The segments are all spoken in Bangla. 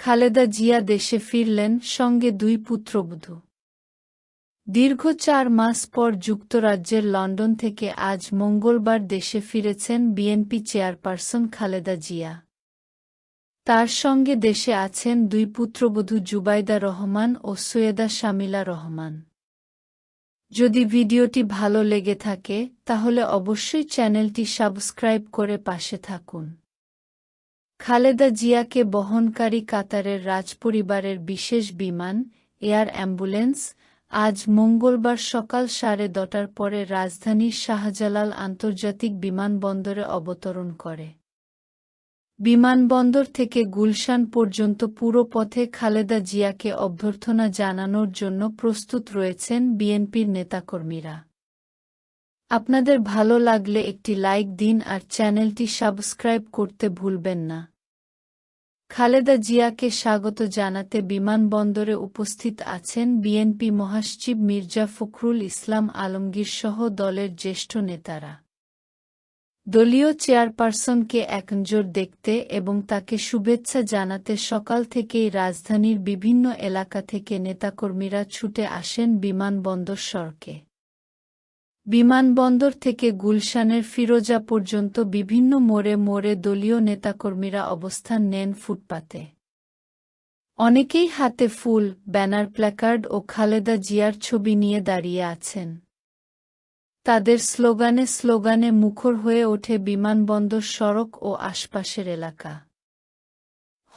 খালেদা জিয়া দেশে ফিরলেন সঙ্গে দুই পুত্রবধূ। দীর্ঘ চার মাস পর যুক্তরাজ্যের লন্ডন থেকে আজ মঙ্গলবার দেশে ফিরেছেন বিএনপি চেয়ারপারসন খালেদা জিয়া। তার সঙ্গে দেশে আছেন দুই পুত্রবধূ জুবাইদা রহমান ও সৈয়দা শামিলা রহমান। যদি ভিডিওটি ভালো লেগে থাকে, তাহলে অবশ্যই চ্যানেলটি সাবস্ক্রাইব করে পাশে থাকুন। খালেদা জিয়াকে বহনকারী কাতারের রাজপরিবারের বিশেষ বিমান, এয়ার অ্যাম্বুলেন্স, আজ মঙ্গলবার সকাল সাড়ে দটার পরে রাজধানীর শাহজালাল আন্তর্জাতিক বিমানবন্দরে অবতরণ করে। বিমানবন্দর থেকে গুলশান পর্যন্ত পুরো পথে খালেদা জিয়াকে অভ্যর্থনা জানানোর জন্য প্রস্তুত রয়েছেন বিএনপির নেতাকর্মীরা। আপনাদের ভালো লাগলে একটি লাইক দিন আর চ্যানেলটি সাবস্ক্রাইব করতে ভুলবেন না। খালেদা জিয়াকে স্বাগত জানাতে বিমানবন্দরে উপস্থিত আছেন বিএনপি মহাসচিব মির্জা ফখরুল ইসলাম আলমগীর সহ দলের জ্যেষ্ঠ নেতারা। দলীয় চেয়ারপারসনকে একনজোর দেখতে এবং তাকে শুভেচ্ছা জানাতে সকাল থেকেই রাজধানীর বিভিন্ন এলাকা থেকে নেতাকর্মীরা ছুটে আসেন বিমানবন্দর সড়কে। বিমানবন্দর থেকে গুলশানের ফিরোজা পর্যন্ত বিভিন্ন মোড়ে মোড়ে দলীয় নেতাকর্মীরা অবস্থান নেন ফুটপাতে। অনেকেই হাতে ফুল, ব্যানার প্ল্যাকার্ড ও খালেদা জিয়ার ছবি নিয়ে দাঁড়িয়ে আছেন। তাদের স্লোগানে স্লোগানে মুখর হয়ে ওঠে বিমানবন্দর সড়ক ও আশপাশের এলাকা।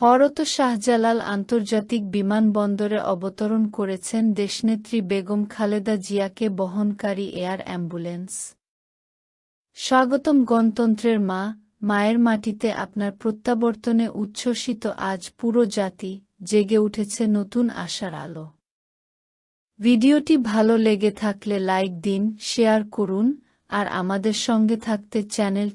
হরত শাহজালাল আন্তর্জাতিক বিমানবন্দরে অবতরণ করেছেন দেশনেত্রী বেগম খালেদা জিয়াকে বহনকারী এয়ার অ্যাম্বুলেন্স। স্বাগতম গণতন্ত্রের মা, মায়ের মাটিতে আপনার প্রত্যাবর্তনে উচ্ছ্বসিত আজ পুরো জাতি জেগে উঠেছে নতুন আশার আলো। ভিডিওটি ভালো লেগে থাকলে লাইক দিন, শেয়ার করুন, আর আমাদের সঙ্গে থাকতে চ্যানেল